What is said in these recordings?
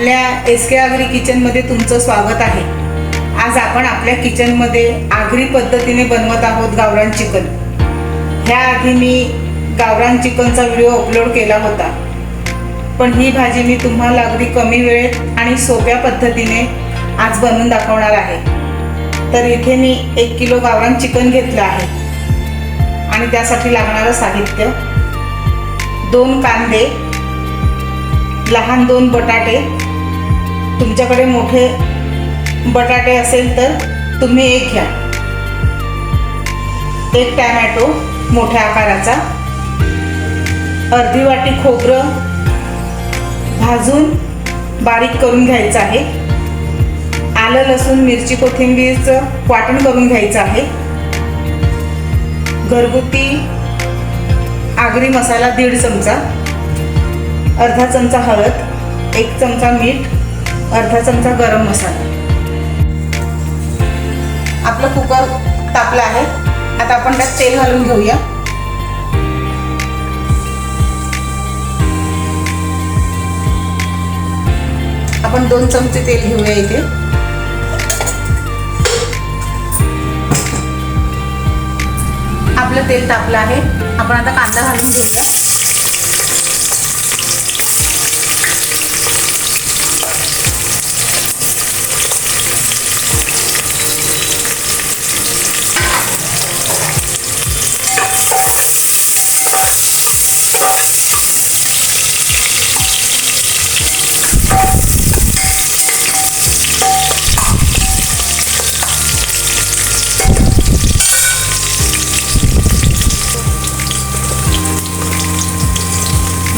आपल्या एस के आगरी किचनमध्ये तुमचं स्वागत आहे. आज आपण आपल्या किचनमध्ये आगरी पद्धतीने बनवत आहोत गावरान चिकन. ह्याआधी मी गावरान चिकनचा व्हिडिओ अपलोड केला होता. पण ही भाजी मी तुम्हाला अगदी कमी वेळेत आणि सोप्या पद्धतीने आज बनवून दाखवणार आहे. तर इथे मी एक किलो गावरान चिकन घेतलं आहे. आणि त्यासाठी लागणारं साहित्य दोन कांदे लहान दोन बटाटे तुमच्याकडे मोठे बटाटे असेल तर तुम्ही एक घ्या. एक टॅमॅटो मोठ्या आकाराचा. अर्धी वाटी खोबरं भाजून बारीक करून घ्यायचं आहे. आलं लसूण मिरची कोथिंबीरचं वाटण करून घ्यायचं आहे. घरगुती आगरी मसाला दीड चमचा अर्धा चमचा हळद एक चमचा मीठ अर्धा चमचा गरम मसाला. आपलं कुकर तापलं आहे. आता आपण त्यात तेल घालून घेऊया. आपण दोन चमचे तेल घेऊया इथे. आपलं तेल तापलं आहे. आपण आता कांदा घालून घेऊया.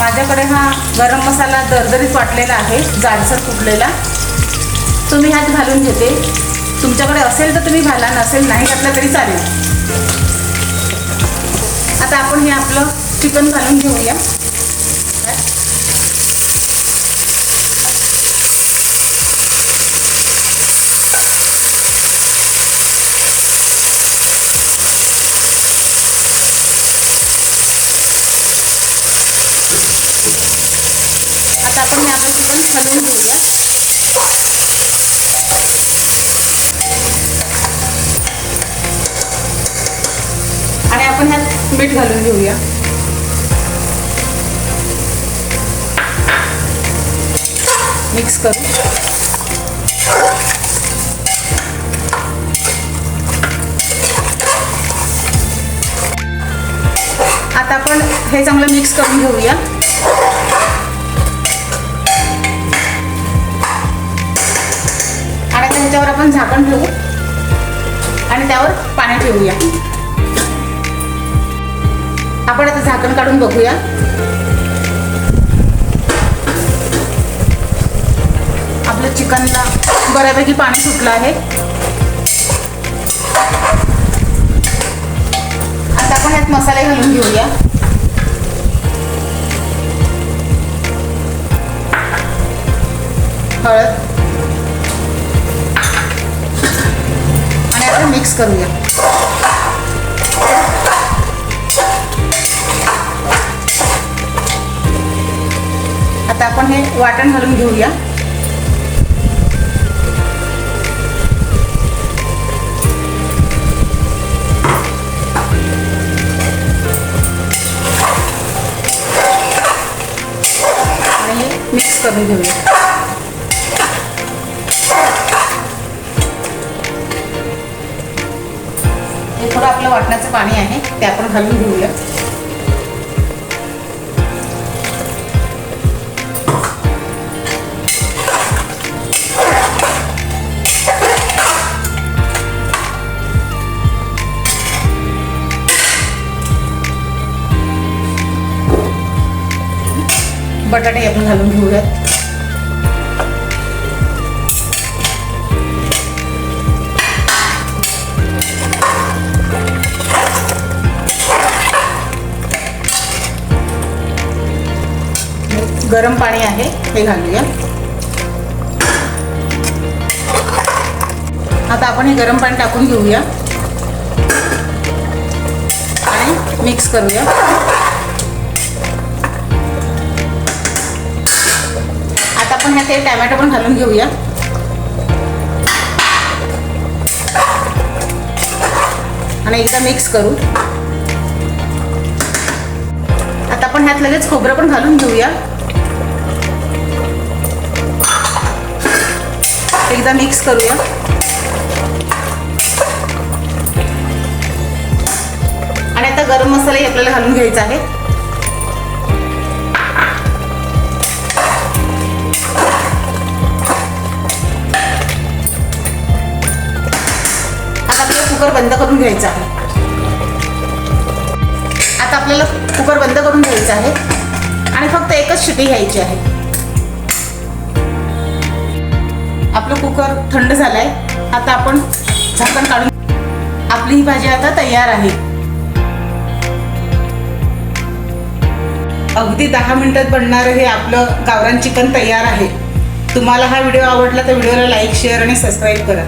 माझ्याकडे हा गरम मसाला दरदरीत वाटलेला आहे जाडसर कुटलेला तुम्ही ह्यात घालून घेते. तुमच्याकडे असेल तर तुम्ही घाला नसेल नाही घातलं तरी चालेल. आता आपण हे आपलं चिकन घालून घेऊया. आपण हे आपण चिकन हलवून घेऊया आणि आपण ह्यात मीठ घालून घेऊया. मिक्स करू आता आपण हे चांगलं मिक्स करून घेऊया. ह्याच्यावर आपण झाकण ठेवू. आणि त्यावर पाणी ठेवूया. आपण आता झाकण काढून बघूया. आपलं चिकनला बऱ्यापैकी पाणी सुटलं आहे. आता आपण यात मसाले घालून घेऊया. हळद. आणि मिक्स करूया. आता आपण हे वाटण घालून घेऊया. आणि मिक्स करून घेऊया. हे थोडं आपलं वाटण्याचं पाणी आहे ते आपण घालून घेऊया. बटाटे आपण घालून घेऊयात. गरम पाणी आहे हे घालूया. आता आपण हे गरम पाणी टाकून घेऊया. आणि मिक्स करूया. आता आपण ह्यात हे टॅमॅटो पण घालून घेऊया. आणि एकदा मिक्स करू. आता आपण ह्यात लगेच खोबरं पण घालून घेऊया. एकदा मिक्स करूया. आणि आता गरम मसालाही आपल्याला घालून घ्यायचा आहे आता आपल्याला कुकर बंद करून घ्यायचा आहे. आता आपल्याला कुकर बंद करून घ्यायचा आहे. आणि फक्त एकच शिटी घ्यायची आहे. आपलं कुकर थंड झालंय. आता आपण झाकण काढून आपली ही भाजी आता तयार आहे. अगदी दहा मिनिटात बनणारं हे आपलं गावरान चिकन तयार आहे. तुम्हाला हा व्हिडिओ आवडला तर व्हिडिओला लाईक शेअर आणि सबस्क्राईब करा.